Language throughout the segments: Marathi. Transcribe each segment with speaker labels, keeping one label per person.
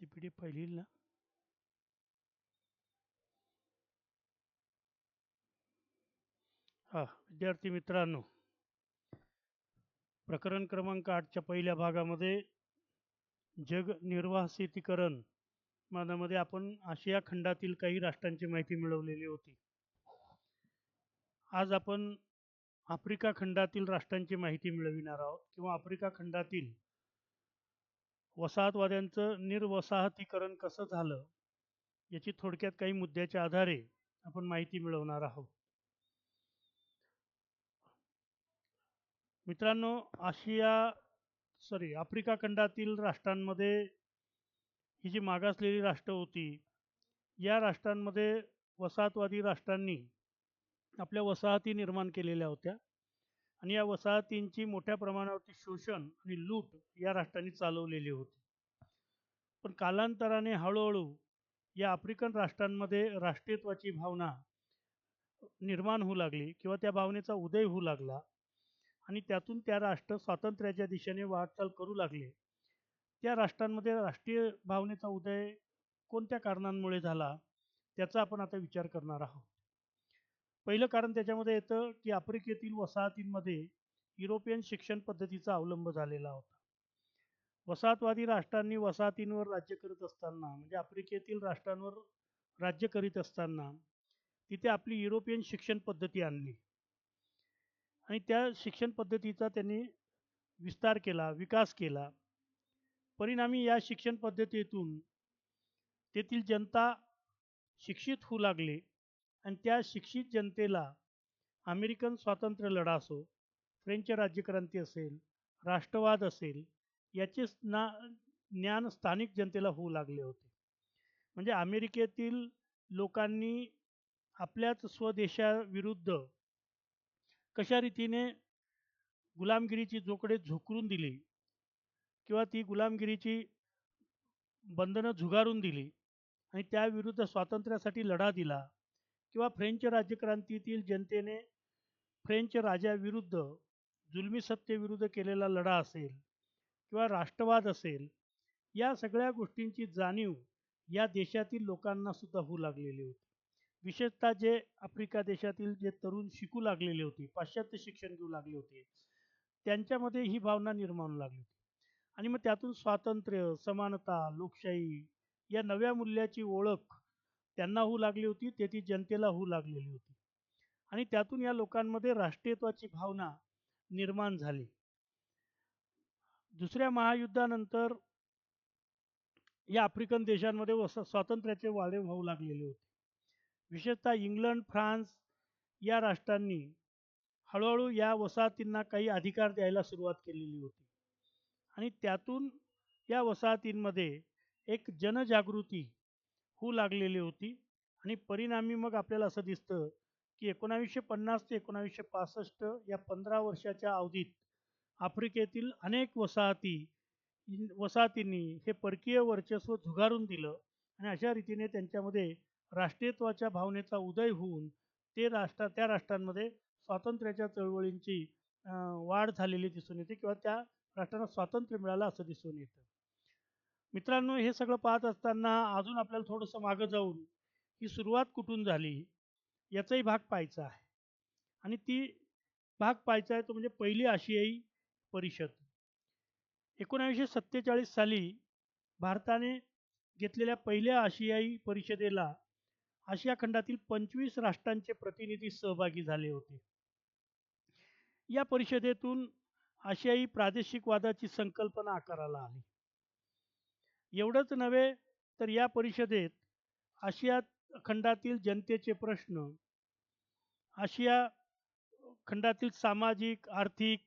Speaker 1: ती पी डी एफ फाईल येईल ना? हा विद्यार्थी मित्रांनो प्रकरण क्रमांक आठच्या पहिल्या भागामध्ये जग निर्वासितीकरण शेतीकरण मानामध्ये आपण आशिया खंडातील काही राष्ट्रांची माहिती मिळवलेली होती. आज आपण आफ्रिका खंडातील राष्ट्रांची माहिती मिळविणार आहोत किंवा आफ्रिका खंडातील वसाहतवाद्यांचं निर्वसाहतीकरण कसं झालं याची थोडक्यात काही मुद्द्याच्या आधारे आपण माहिती मिळवणार आहोत. मित्रांनो आशिया सॉरी आफ्रिका खंडातील राष्ट्रांमध्ये ही जी मागासलेली राष्ट्र होती या राष्ट्रांमध्ये वसाहतवादी राष्ट्रांनी आपल्या वसाहती निर्माण केलेल्या होत्या. आणि या वसाहतींची मोठ्या प्रमाणावरती शोषण आणि लूट या राष्ट्रांनी चालवलेली होती. पण कालांतराने हळूहळू या आफ्रिकन राष्ट्रांमध्ये राष्ट्रीयत्वाची भावना निर्माण होऊ लागली किंवा त्या भावनेचा उदय होऊ लागला आणि त्यातून त्या राष्ट्र स्वातंत्र्याच्या दिशेने वाटचाल करू लागले. त्या राष्ट्रांमध्ये राष्ट्रीय भावनेचा उदय कोणत्या कारणांमुळे झाला त्याचा आपण आता विचार करणार आहोत. पहिलं कारण त्याच्यामध्ये येतं की आफ्रिकेतील वसाहतींमध्ये युरोपियन शिक्षण पद्धतीचा अवलंब झालेला होता. वसाहतवादी राष्ट्रांनी वसाहतींवर राज्य करत असताना म्हणजे आफ्रिकेतील राष्ट्रांवर राज्य करीत असताना तिथे आपली युरोपियन शिक्षण पद्धती आणली. आणि त्या शिक्षण पद्धतीचा त्यांनी विस्तार केला विकास केला. परिणामी या शिक्षण पद्धतीतून तेथील जनता शिक्षित होऊ लागली. आणि त्या शिक्षित जनतेला अमेरिकन स्वातंत्र्य लढा असो फ्रेंच राज्यक्रांती असेल राष्ट्रवाद असेल याचे ना ज्ञान स्थानिक जनतेला होऊ लागले होते. म्हणजे अमेरिकेतील लोकांनी आपल्याच स्वदेशाविरुद्ध कशा रीतीने गुलामगिरीची जोकडे झोकरून दिली किंवा ती गुलामगिरीची बंधनं झुगारून दिली आणि त्याविरुद्ध स्वातंत्र्यासाठी लढा दिला किंवा फ्रेंच राज्यक्रांतीतील जनतेने फ्रेंच राजाविरुद्ध जुलमी सत्तेविरुद्ध केलेला लढा असेल किंवा राष्ट्रवाद असेल या सगळ्या गोष्टींची जाणीव या देशातील लोकांना सुद्धा होऊ लागलेली होती. विशेषतः जे आफ्रिका देशातील जे तरुण शिकू लागलेले होते पाश्चात्य शिक्षण घेऊ लागले होते त्यांच्यामध्ये ही भावना निर्माण लागली होती. आणि मग त्यातून स्वातंत्र्य समानता लोकशाही या नव्या मूल्याची ओळख त्यांना होऊ लागली होती ते ती जनतेला होऊ लागलेली होती. आणि त्यातून या लोकांमध्ये राष्ट्रीयत्वाची भावना निर्माण झाली. दुसऱ्या महायुद्धानंतर या आफ्रिकन देशांमध्ये वस स्वातंत्र्याचे वाढे होऊ लागलेले होते. विशेषतः इंग्लंड फ्रान्स या राष्ट्रांनी हळूहळू या वसाहतींना काही अधिकार द्यायला सुरुवात केलेली होती. आणि त्यातून या वसाहतींमध्ये एक जनजागृती होऊ लागलेली होती आणि परिणामी मग आपल्याला असं दिसतं की एकोणावीसशे पन्नास ते एकोणावीसशे पासष्ट या पंधरा वर्षाच्या अवधीत आफ्रिकेतील अनेक वसाहती वसाहतींनी हे परकीय वर्चस्व झुगारून दिलं आणि अशा रीतीने त्यांच्यामध्ये राष्ट्रीयत्वाच्या भावनेचा उदय होऊन ते राष्ट्र त्या राष्ट्रांमध्ये स्वातंत्र्याच्या चळवळींची वाढ झालेली दिसून येते किंवा त्या राष्ट्रांना स्वातंत्र्य मिळालं असं दिसून येतं. मित्रांनो हे सगळं पाहत असताना अजून आपल्याला थोडंसं मागं जाऊन ही सुरुवात कुठून झाली याचाही भाग पाहायचा आहे. आणि ती भाग पाहायचा आहे तो म्हणजे पहिली आशियाई परिषद. एकोणावीसशे सत्तेचाळीस साली भारताने घेतलेल्या पहिल्या आशियाई परिषदेला आशिया खंडातील पंचवीस राष्ट्रांचे प्रतिनिधी सहभागी झाले होते. या परिषदेतून आशियाई प्रादेशिकवादाची संकल्पना आकाराला आली. एवढंच नव्हे तर या परिषदेत आशिया खंडातील जनतेचे प्रश्न आशिया खंडातील सामाजिक आर्थिक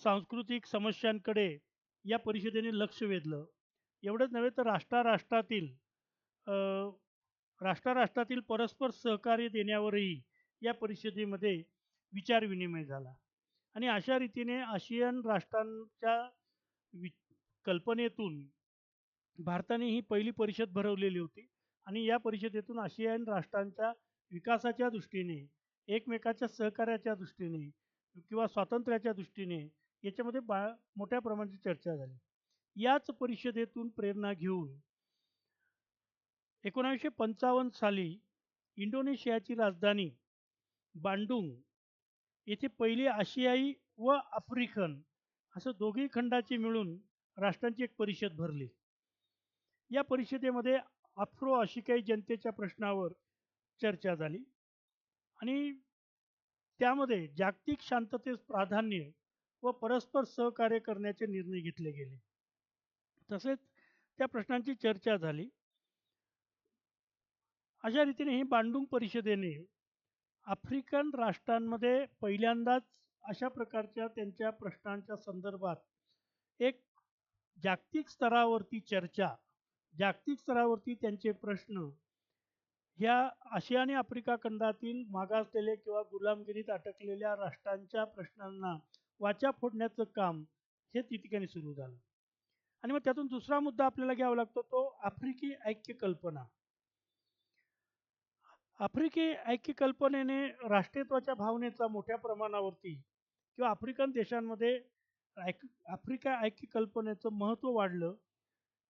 Speaker 1: सांस्कृतिक समस्यांकडे या परिषदेने लक्ष वेधलं. एवढंच नव्हे तर राष्ट्राराष्ट्रातील राष्ट्राराष्ट्रातील परस्पर सहकार्य देण्यावरही या परिषदेमध्ये विचारविनिमय झाला. आणि अशा रीतीने आशियन राष्ट्रांच्या वि कल्पनेतून भारताने ही पहिली परिषद भरवलेली होती आणि या परिषदेतून आशियाई राष्ट्रांच्या विकासाच्या दृष्टीने एकमेकाच्या सहकार्याच्या दृष्टीने किंवा स्वातंत्र्याच्या दृष्टीने याच्यामध्ये बा मोठ्या प्रमाणाची चर्चा झाली. याच परिषदेतून प्रेरणा घेऊन एकोणावीसशे पंचावन्न साली इंडोनेशियाची राजधानी बांडुंग येथे पहिले आशियाई व आफ्रिकन असं दोघी खंडाची मिळून राष्ट्रांची एक परिषद भरली. या परिषदेमध्ये आफ्रो आशिकाई जनतेच्या प्रश्नावर चर्चा झाली आणि त्यामध्ये जागतिक शांततेस प्राधान्य व परस्पर सहकार्य करण्याचे निर्णय घेतले गेले. तसेच त्या प्रश्नांची चर्चा झाली. अशा रीतीने ही बांडुंग परिषदेने आफ्रिकन राष्ट्रांमध्ये पहिल्यांदाच अशा प्रकारच्या त्यांच्या प्रश्नांच्या संदर्भात एक जागतिक स्तरावरती चर्चा जागतिक स्तरावरती त्यांचे प्रश्न ह्या आशिया आणि आफ्रिका खंडातील मागासलेले किंवा गुलामगिरीत अटकलेल्या राष्ट्रांच्या प्रश्नांना वाचा फोडण्याचं काम हे ती ठिकाणी सुरू झालं. आणि मग त्यातून दुसरा मुद्दा आपल्याला घ्यावा लागतो तो आफ्रिकी ऐक्य कल्पना आफ्रिकी ऐक्य कल्पनेने राष्ट्रीयत्वाच्या भावनेचा मोठ्या प्रमाणावरती किंवा आफ्रिकन देशांमध्ये ऐक आफ्रिका ऐक्य कल्पनेचं महत्त्व वाढलं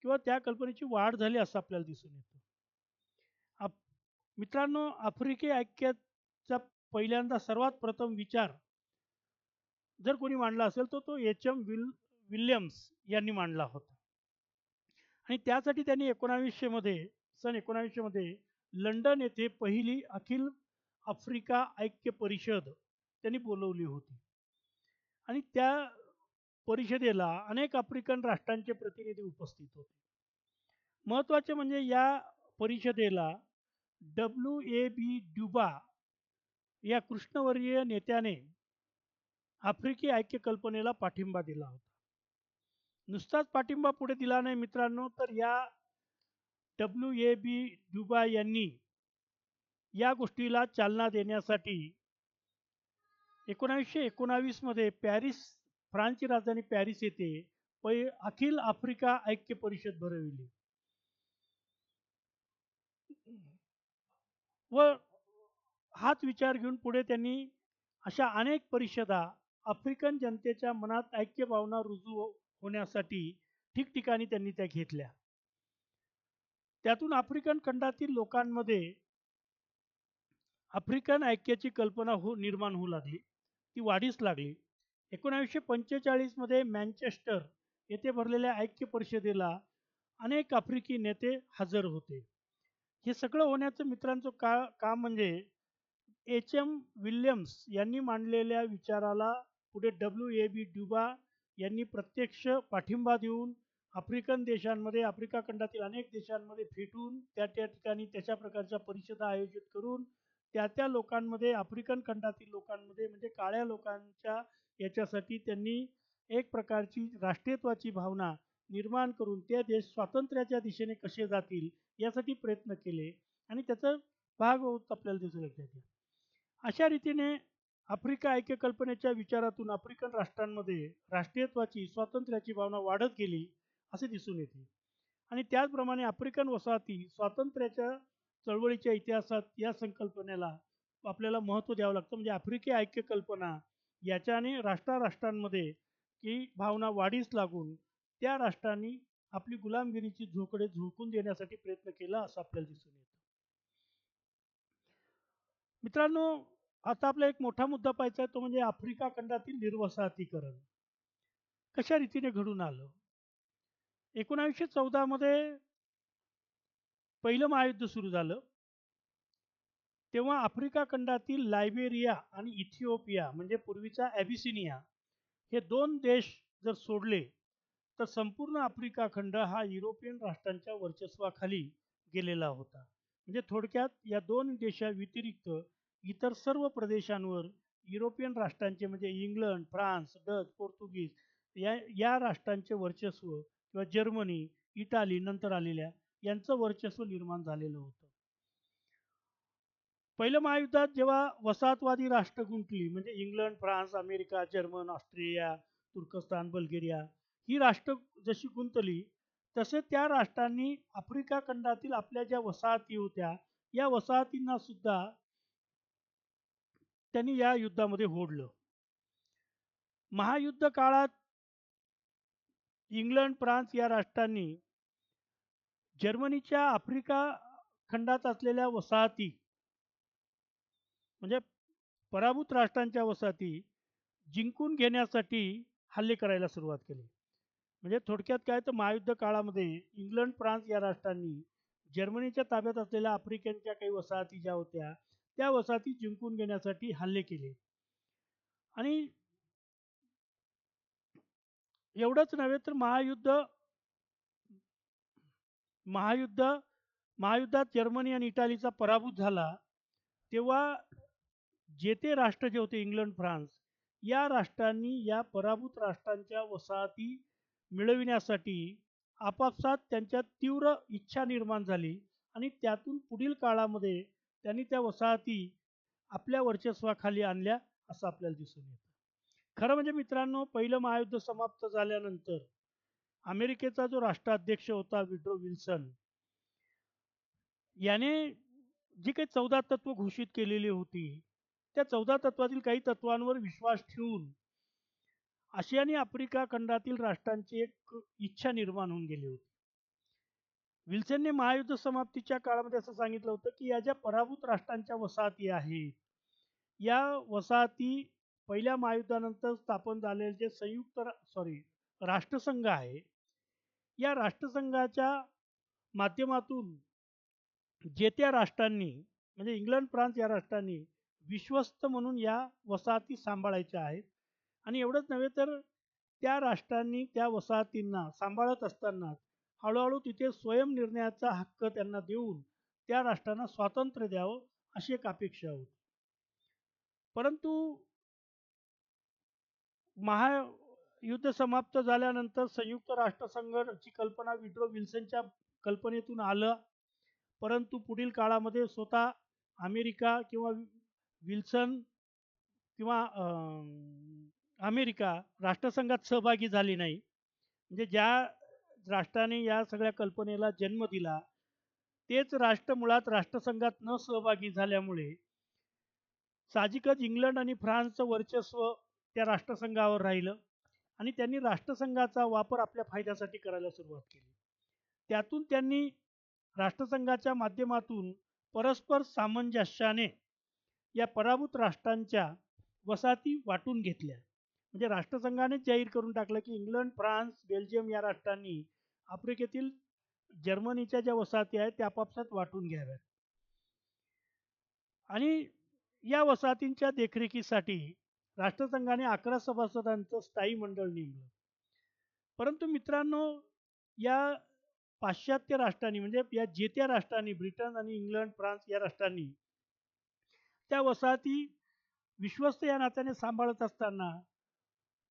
Speaker 1: किंवा त्या कल्पनेची वाढ झाली असं आपल्याला दिसून येतं. आप मित्रांनो आफ्रिकी ऐक्याचा पहिल्यांदा सर्वात प्रथम विचार जर कोणी मांडला असेल तर तो एच एम विल विल्यम्स यांनी मांडला होता. आणि त्यासाठी त्यांनी एकोणावीसशेमध्ये सन एकोणावीसशेमध्ये लंडन येथे पहिली अखिल आफ्रिका ऐक्य परिषद त्यांनी बोलवली होती. आणि त्या परिषदेला अनेक आफ्रिकन राष्ट्रांचे प्रतिनिधी उपस्थित होते. महत्त्वाचे म्हणजे या परिषदेला डब्ल्यू ए बी ड्युबा या कृष्णवर्गीय नेत्याने आफ्रिकी ऐक्य कल्पनेला पाठिंबा दिला होता. नुसताच पाठिंबा पुढे दिला नाही मित्रांनो तर या डब्ल्यू ए बी ड्युबा यांनी या गोष्टीला चालना देण्यासाठी एकोणावीसशे एकोणावीसमध्ये पॅरिस फ्रान्सची राजधानी पॅरिस येथे पै अखिल आफ्रिका ऐक्य परिषद भरविली. व हाच विचार घेऊन पुढे त्यांनी अशा अनेक परिषदा आफ्रिकन जनतेच्या मनात ऐक्य भावना रुजू हो-, होण्यासाठी ठिकठिकाणी त्यांनी त्या घेतल्या. त्यातून आफ्रिकन खंडातील लोकांमध्ये आफ्रिकन ऐक्याची कल्पना हो निर्माण होऊ लागली. ती वाढीस लागली. एकोणावीसशे पंचेचाळीसमध्ये मॅन्चेस्टर येथे भरलेल्या ऐक्य परिषदेला अनेक आफ्रिकी नेते हजर होते. हे सगळं होण्याचं मित्रांचं का काम म्हणजे एच एम विल्यम्स यांनी मांडलेल्या विचाराला पुढे डब्ल्यू ए बी ड्युबा यांनी प्रत्यक्ष पाठिंबा देऊन आफ्रिकन देशांमध्ये आफ्रिका खंडातील अनेक देशांमध्ये फेटून त्या त्या ठिकाणी त्याच्या प्रकारच्या परिषदा आयोजित करून त्या त्या लोकांमध्ये आफ्रिकन खंडातील लोकांमध्ये म्हणजे काळ्या लोकांच्या याच्यासाठी त्यांनी एक प्रकारची राष्ट्रीयत्वाची भावना निर्माण करून ते देश स्वातंत्र्याच्या दिशेने कसे जातील यासाठी प्रयत्न केले. आणि त्याचा भाग होत आपल्याला दिसून येते अशा रीतीने आफ्रिका ऐक्य कल्पनेच्या विचारातून आफ्रिकन राष्ट्रांमध्ये राष्ट्रीयत्वाची स्वातंत्र्याची भावना वाढत गेली असे दिसून येते. आणि त्याचप्रमाणे आफ्रिकन वसाहती स्वातंत्र्याच्या चळवळीच्या इतिहासात या संकल्पनेला आपल्याला महत्त्व द्यावं लागतं. म्हणजे आफ्रिकी ऐक्य कल्पना याच्याने राष्ट्राराष्ट्रांमध्ये की भावना वाढीस लागून त्या राष्ट्रांनी आपली गुलामगिरीची झोकडे झोकून देण्यासाठी प्रयत्न केला असं आपल्याला दिसून येतं. मित्रांनो आता आपला एक मोठा मुद्दा पाहायचा आहे तो म्हणजे आफ्रिका खंडातील निर्वसाहतीकरण. कशा रीतीने घडून आलं? एकोणावीसशे चौदामध्ये पहिलं महायुद्ध सुरू झालं. तेव्हा आफ्रिका खंडातील लायबेरिया आणि इथिओपिया म्हणजे पूर्वीचा ॲबिसिनिया हे दोन देश जर सोडले तर संपूर्ण आफ्रिका खंड हा युरोपियन राष्ट्रांच्या वर्चस्वाखाली गेलेला होता. म्हणजे थोडक्यात या दोन देशाव्यतिरिक्त इतर सर्व प्रदेशांवर युरोपियन राष्ट्रांचे म्हणजे इंग्लंड फ्रान्स डच पोर्तुगीज या या राष्ट्रांचे वर्चस्व किंवा जर्मनी इटाली नंतर आलेल्या यांचं वर्चस्व निर्माण झालेलं होतं. पहिलं महायुद्धात जेव्हा वसाहतवादी राष्ट्र गुंतली म्हणजे England France America German Australia तुर्कस्तान बल्गेरिया ही राष्ट्र जशी गुंतली तसे त्या राष्ट्रांनी आफ्रिका खंडातील आपल्या ज्या वसाहती होत्या या वसाहतींना सुद्धा त्यांनी या युद्धामध्ये होडलं. महायुद्ध काळात इंग्लंड फ्रान्स या राष्ट्रांनी जर्मनीच्या आफ्रिका खंडात असलेल्या वसाहती म्हणजे पराभूत राष्ट्रांच्या वसाहती जिंकून घेण्यासाठी हल्ले करायला सुरुवात केली. म्हणजे थोडक्यात काय तर महायुद्ध काळामध्ये इंग्लंड फ्रान्स या राष्ट्रांनी जर्मनीच्या ताब्यात असलेल्या आफ्रिकनच्या काही वसाहती ज्या होत्या त्या वसाहती जिंकून घेण्यासाठी हल्ले केले. आणि एवढंच नव्हे तर महायुद्ध महायुद्ध महायुद्धात जर्मनी आणि इटालीचा पराभूत झाला तेव्हा जे ते राष्ट्र जे होते इंग्लंड फ्रान्स या राष्ट्रांनी या पराभूत राष्ट्रांच्या वसाहती मिळविण्यासाठी आपापसात त्यांच्यात तीव्र इच्छा निर्माण झाली आणि त्यातून पुढील काळामध्ये त्यांनी त्या वसाहती आपल्या वर्चस्वाखाली आणल्या असं आपल्याला दिसून येतं. खरं म्हणजे मित्रांनो पहिलं महायुद्ध समाप्त झाल्यानंतर अमेरिकेचा जो राष्ट्राध्यक्ष होता विड्रो विल्सन याने जी काही चौदा तत्व घोषित केलेली होती त्या चौदा तत्वातील काही तत्वांवर विश्वास ठेवून आशिया आणि आफ्रिका खंडातील राष्ट्रांची एक इच्छा निर्माण होऊन गेली होती. विल्सनने महायुद्ध समाप्तीच्या काळामध्ये असं सांगितलं होतं की या ज्या पराभूत राष्ट्रांच्या वसाहती आहेत या वसाहती पहिल्या महायुद्धानंतर स्थापन झालेले जे संयुक्त सॉरी राष्ट्रसंघ आहे या राष्ट्रसंघाच्या माध्यमातून जे त्या राष्ट्रांनी म्हणजे इंग्लंड फ्रान्स या राष्ट्रांनी विश्वस्त म्हणून या वसाहती सांभाळायच्या आहेत. आणि एवढंच नव्हे तर त्या राष्ट्रांनी त्या वसाहतींना सांभाळत असताना हळूहळू तिथे स्वयंनिर्णयाचा हक्क त्यांना देऊन त्या राष्ट्रांना स्वातंत्र्य द्यावं अशी एक अपेक्षा होती. परंतु महायुद्ध समाप्त झाल्यानंतर संयुक्त राष्ट्रसंघाची कल्पना विड्रो विल्सनच्या कल्पनेतून आलं. परंतु पुढील काळामध्ये स्वतः अमेरिका किंवा विल्सन किंवा अमेरिका राष्ट्रसंघात सहभागी झाली नाही. म्हणजे ज्या राष्ट्राने या सगळ्या कल्पनेला जन्म दिला तेच राष्ट्र मुळात राष्ट्रसंघात न सहभागी झाल्यामुळे साहजिकच इंग्लंड आणि फ्रान्सचं वर्चस्व त्या राष्ट्रसंघावर राहिलं आणि त्यांनी राष्ट्रसंघाचा वापर आपल्या फायद्यासाठी करायला सुरुवात केली. त्यातून त्यांनी राष्ट्रसंघाच्या माध्यमातून परस्पर सामंजस्याने या पराभूत राष्ट्रांच्या वसाहती वाटून घेतल्या. म्हणजे राष्ट्रसंघानेच जाहीर करून टाकलं की इंग्लंड फ्रान्स बेल्जियम या राष्ट्रांनी आफ्रिकेतील जर्मनीच्या ज्या वसाहती आहेत त्या आपापसात वाटून घ्याव्यात. आणि या वसाहतींच्या देखरेखीसाठी राष्ट्रसंघाने अकरा सभासदांचं स्थायी मंडळ नेमलं. परंतु मित्रांनो या पाश्चात्य राष्ट्रांनी म्हणजे या जे त्या राष्ट्रांनी ब्रिटन आणि इंग्लंड फ्रान्स या राष्ट्रांनी त्या वसाहती विश्वस्त या नात्याने सांभाळत असताना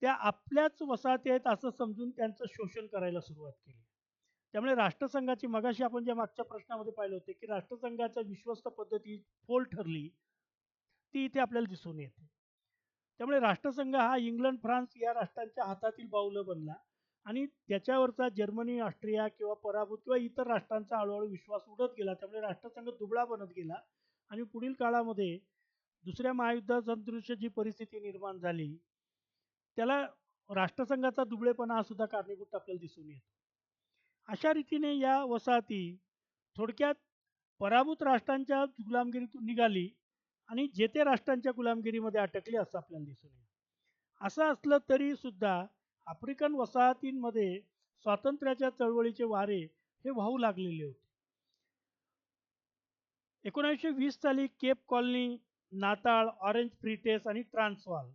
Speaker 1: त्या आपल्याच वसाहती आहेत असं समजून त्यांचं शोषण करायला सुरुवात केली. त्यामुळे राष्ट्रसंघाची मगाशी आपण ज्या मागच्या प्रश्नामध्ये पाहिलं होते की राष्ट्रसंघाच्या विश्वस्त पद्धती फोल ठरली ती इथे आपल्याला दिसून येते. त्यामुळे राष्ट्रसंघ हा इंग्लंड फ्रान्स या राष्ट्रांच्या हातातील बाहुलं बनला आणि त्याच्यावरचा जर्मनी ऑस्ट्रिया किंवा पराभूत किंवा इतर राष्ट्रांचा हळूहळू विश्वास उडत गेला. त्यामुळे राष्ट्रसंघ दुबळा बनत गेला आणि पुढील काळामध्ये दुसऱ्या महायुद्धासदृश्य जी परिस्थिती निर्माण झाली त्याला राष्ट्रसंघाचा दुबळेपणा हा सुद्धा कारणीभूत आपल्याला दिसून येतो. अशा रीतीने या वसाहती थोडक्यात पराभूत राष्ट्रांच्या गुलामगिरीतून निघाली आणि जेते राष्ट्रांच्या गुलामगिरीमध्ये अटकली असं आपल्याला दिसून येईल. असं असलं तरी सुद्धा आफ्रिकन वसाहतींमध्ये स्वातंत्र्याच्या चळवळीचे वारे हे वाहू लागलेले होते. एकोणीसशे वीस साली Cape Colony Natal Orange Free State आणि Transvaal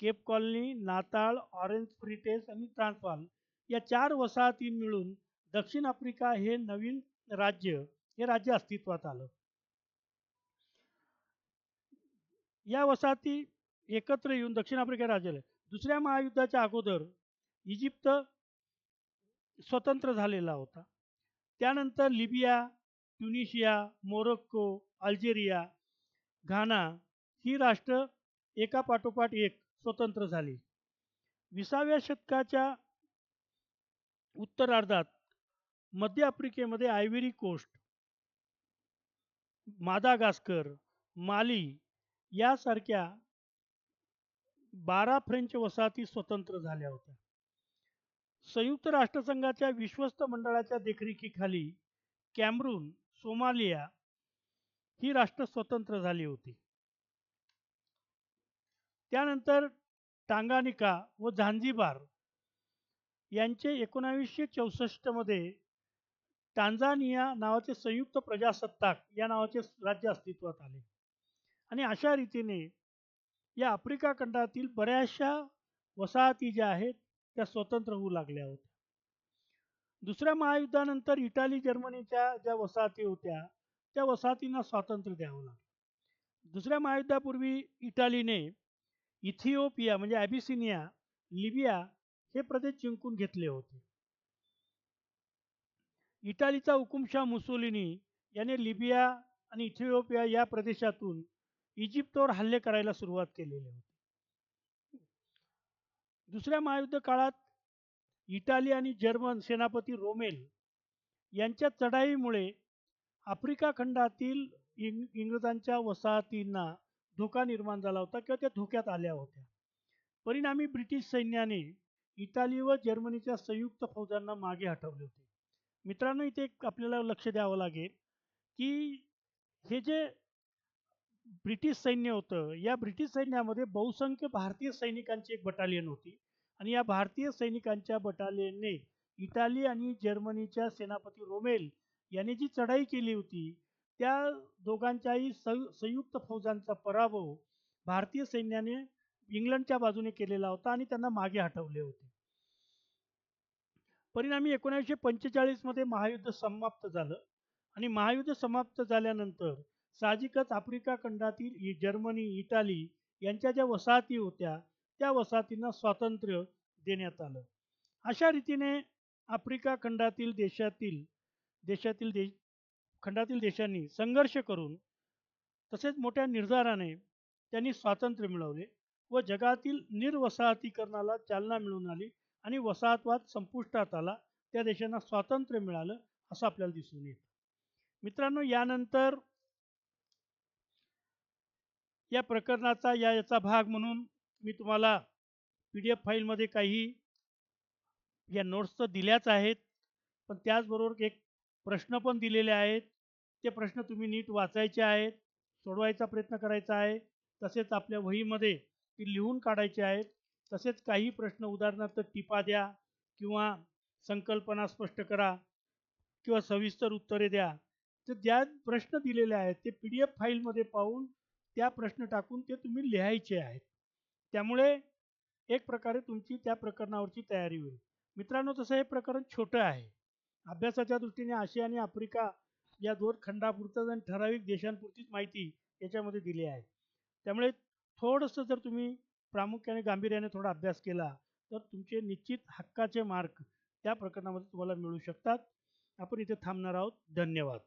Speaker 1: Cape Colony Natal Orange Free State आणि ट्रान्सवाल या चार वसाहती मिळून दक्षिण आफ्रिका हे नवीन राज्य हे राज्य अस्तित्वात आलं. या वसाहती एकत्र येऊन दक्षिण आफ्रिका राज्याला दुसऱ्या महायुद्धाच्या अगोदर इजिप्त स्वतंत्र झालेला होता. त्यानंतर Libya Tunisia Morocco Algeria Ghana ही राष्ट्र एका पाठोपाठ एक स्वतंत्र झाली. विसाव्या शतकाच्या उत्तरार्धात मध्य आफ्रिकेमध्ये आयव्हरी कोस्ट मादागास्कर माली यासारख्या बारा फ्रेंच वसाहती स्वतंत्र झाल्या होत्या. संयुक्त राष्ट्रसंघाच्या विश्वस्त मंडळाच्या देखरेखीखाली कॅमरून सोमालिया ही राष्ट्र स्वतंत्र झाली होती. त्यानंतर टांगानिका व झांझिबार यांचे एकोणावीसशे चौसष्टमध्ये टांझानिया नावाचे संयुक्त प्रजासत्ताक या नावाचे राज्य अस्तित्वात आले. आणि अशा रीतीने या आफ्रिका खंडातील बऱ्याचशा वसाहती ज्या आहेत त्या स्वतंत्र होऊ लागल्या होत्या. दुसऱ्या महायुद्धानंतर इटाली जर्मनीच्या ज्या वसाहती होत्या त्या वसाहतींना स्वातंत्र्य द्यावं लागलं. दुसऱ्या महायुद्धापूर्वी इटालीने इथिओपिया म्हणजे ॲबिसिनिया लिबिया हे प्रदेश जिंकून घेतले होते. इटालीचा हुकुमशाह मुसोलिनी याने लिबिया आणि इथिओपिया या प्रदेशातून इजिप्तवर हल्ले करायला सुरुवात केलेली होती. दुसऱ्या महायुद्ध काळात इटाली आणि जर्मन सेनापती रोमेल यांच्या चढाईमुळे आफ्रिका खंडातील इंग इंग्रजांच्या वसाहतींना धोका निर्माण झाला होता किंवा त्या धोक्यात आल्या होत्या. परिणामी ब्रिटिश सैन्याने इटाली व जर्मनीच्या संयुक्त फौजांना मागे हटवले होते. मित्रांनो इथे एक आपल्याला लक्ष द्यावं लागेल की हे जे ब्रिटिश सैन्य होतं या ब्रिटिश सैन्यामध्ये बहुसंख्य भारतीय सैनिकांची एक बटालियन होती आणि या भारतीय सैनिकांच्या बटालियनने इटाली आणि जर्मनीच्या सेनापती रोमेल यांनी जी चढाई केली होती त्या दोघांच्याही संयुक्त फौजांचा पराभव भारतीय सैन्याने इंग्लंडच्या बाजूने केलेला होता आणि त्यांना मागे हटवले होते. परिणामी एकोणीसशे पंचेचाळीसमध्ये महायुद्ध समाप्त झालं आणि महायुद्ध समाप्त झाल्यानंतर साहजिकच आफ्रिका खंडातील जर्मनी इटाली यांच्या ज्या वसाहती होत्या त्या वसाहतींना स्वातंत्र्य देण्यात आलं. अशा रीतीने आफ्रिका खंडातील देशातील देशातील देश खंडातील देशांनी संघर्ष करून तसेच मोठ्या निर्धाराने त्यांनी स्वातंत्र्य मिळवले व जगातील निर्वसाहतीकरणाला चालना मिळून आली आणि वसाहतवाद संपुष्टात आला त्या देशांना स्वातंत्र्य मिळालं असं आपल्याला दिसून येतं. मित्रांनो यानंतर या प्रकरणाचा या याचा भाग म्हणून मी तुम्हाला पी डी एफ फाईलमध्ये काही या नोट्स तर दिल्याच आहेत. पण त्याचबरोबर एक प्रश्न पण दिलेले आहेत. ते प्रश्न तुम्ही नीट वाचायचे आहेत. सोडवायचा प्रयत्न करायचा आहे. तसेच आपल्या वहीमध्ये ती लिहून काढायचे आहेत. तसेच काही प्रश्न उदाहरणार्थ टिपा द्या किंवा संकल्पना स्पष्ट करा किंवा सविस्तर उत्तरे द्या. तर ज्या प्रश्न दिलेले आहेत ते पी डी एफ फाईलमध्ये पाहून त्या प्रश्न टाकून ते तुम्ही लिहायचे आहेत. त्यामुळे एक प्रकारे तुमची त्या प्रकरणावरची तयारी होईल. मित्रांनो तसं हे प्रकरण छोटं आहे. अभ्यासाच्या दृष्टीने आशिया आणि आफ्रिका या दोन खंडापुरतंच आणि ठराविक देशांपुरतीच माहिती याच्यामध्ये दिली आहे. त्यामुळे थोडंसं जर तुम्ही प्रामुख्याने गांभीर्याने थोडा अभ्यास केला तर तुमचे निश्चित हक्काचे मार्क त्या प्रकरणामध्ये तुम्हाला मिळू शकतात. आपण इथे थांबणार आहोत. धन्यवाद.